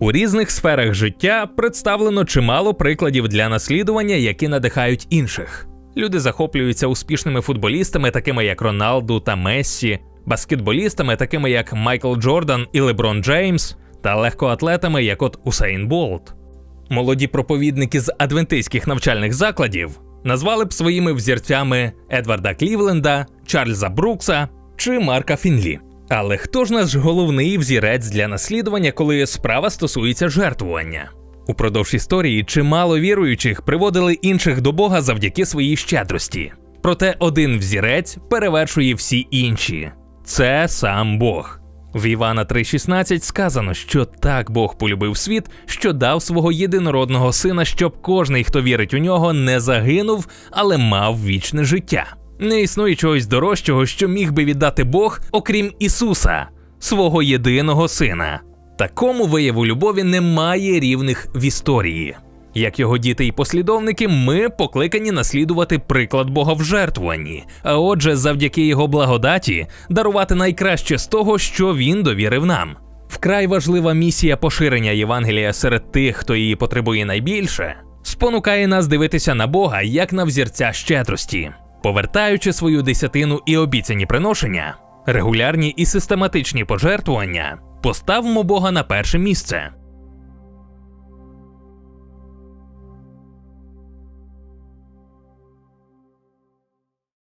У різних сферах життя представлено чимало прикладів для наслідування, які надихають інших. Люди захоплюються успішними футболістами, такими як Роналду та Мессі, баскетболістами, такими як Майкл Джордан і Леброн Джеймс, та легкоатлетами, як от Усейн Болт. Молоді проповідники з адвентистських навчальних закладів назвали б своїми взірцями Едварда Клівленда, Чарльза Брукса чи Марка Фінлі. Але хто ж наш головний взірець для наслідування, коли справа стосується жертвування? Упродовж історії чимало віруючих приводили інших до Бога завдяки своїй щедрості. Проте один взірець перевершує всі інші це сам Бог. В Івана 3:16 сказано, що так Бог полюбив світ, що дав свого єдинородного сина, щоб кожний, хто вірить у нього, не загинув, але мав вічне життя. Не існує чогось дорожчого, що міг би віддати Бог, окрім Ісуса, свого єдиного сина. Такому вияву любові немає рівних в історії. Як його діти і послідовники, ми покликані наслідувати приклад Бога в жертвуванні, а отже, завдяки його благодаті, дарувати найкраще з того, що він довірив нам. Вкрай важлива місія поширення Євангелія серед тих, хто її потребує найбільше, спонукає нас дивитися на Бога як на взірця щедрості, повертаючи свою десятину і обіцяні приношення, регулярні і систематичні пожертвування, поставимо Бога на перше місце.